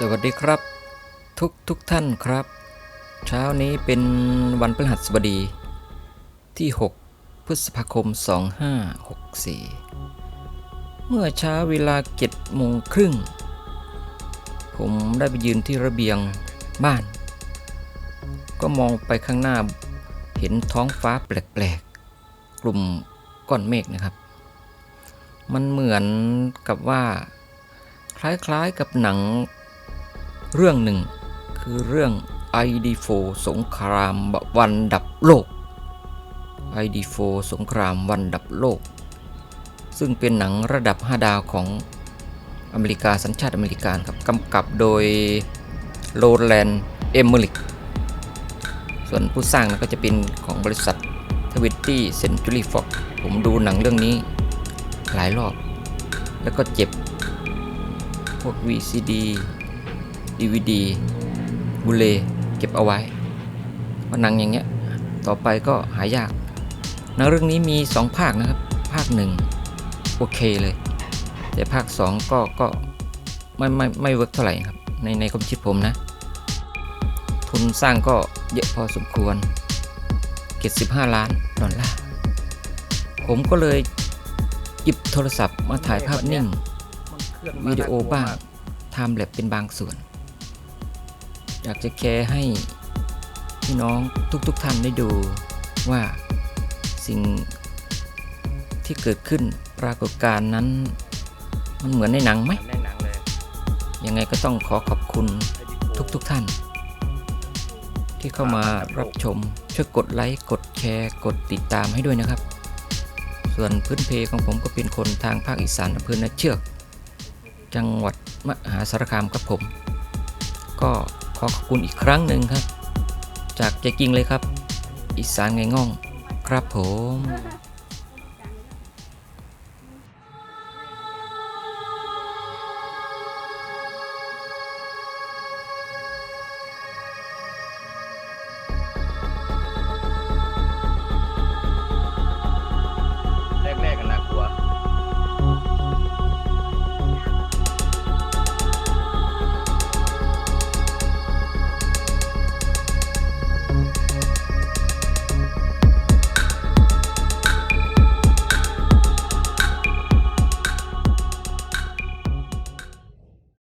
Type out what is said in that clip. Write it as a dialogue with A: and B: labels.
A: สวัสดีครับ ทุกทุกท่านครับ เช้านี้เป็นวันพฤหัสบดีที่ 6 พฤษภาคม 2564 เมื่อเช้าเวลาเจ็ดโมงครึ่ง ผมได้ไปยืนที่ระเบียงบ้าน ก็มองไปข้างหน้าเห็นท้องฟ้าแปลกๆ กลุ่มก้อนเมฆนะครับ มันเหมือนกับว่า คล้ายๆกับหนัง เรื่องหนึ่งคือเรื่อง ID4 สงครามวันดับโลก ID4 สงครามวันดับโลก ซึ่งเป็นหนังระดับ 5 ดาวของอเมริกาสัญชาติอเมริกันครับกำกับโดยโรแลนด์เอมเมริกส่วนผู้สร้างก็จะเป็นของบริษัททวิตตี้เซนจูรี่ฟ็อกผมดูหนังเรื่องนี้หลายรอบ แล้วก็เจ็บ พวก VCD DVD บูเลเก็บเอาไว้เพราะหนังอย่างเงี้ยต่อไปก็หายากหนังเรื่องนี้มี 2 ภาคนะครับ ภาคหนึ่งโอเคเลย แต่ภาค 2 ก็ก็ไม่ไม่ไม่เวิร์กเท่าไหร่ครับในในความคิดผมนะ ทุนสร้างก็เยอะพอสมควร75ล้านดอลลาร์ผมก็เลยหยิบโทรศัพท์มาถ่ายภาพนิ่งวิดีโอบ้างทำแลบเป็นบางส่วน อยากจะแชร์ให้พี่น้องทุกๆทท่านได้ดูว่าสิ่งที่เกิดขึ้นปรากฏการณ์นั้น มันเหมือนในหนังไหม
B: ในหนังเลย
A: ยังไงก็ต้องขอขอบคุณทุกๆทท่าน ที่เข้ามารับชม ช่วยกดไลค์ กดแชร์ กดติดตามให้ด้วยนะครับ ส่วนพื้นเพของผมก็เป็นคนทางภาคอีสานอำเภอนาเชือก จังหวัดมหาสารคามครับผม ก็ ขอขอบคุณอีกครั้งหนึ่งครับ จากใจจริงเลยครับ อีสานไงง่อง ครับผม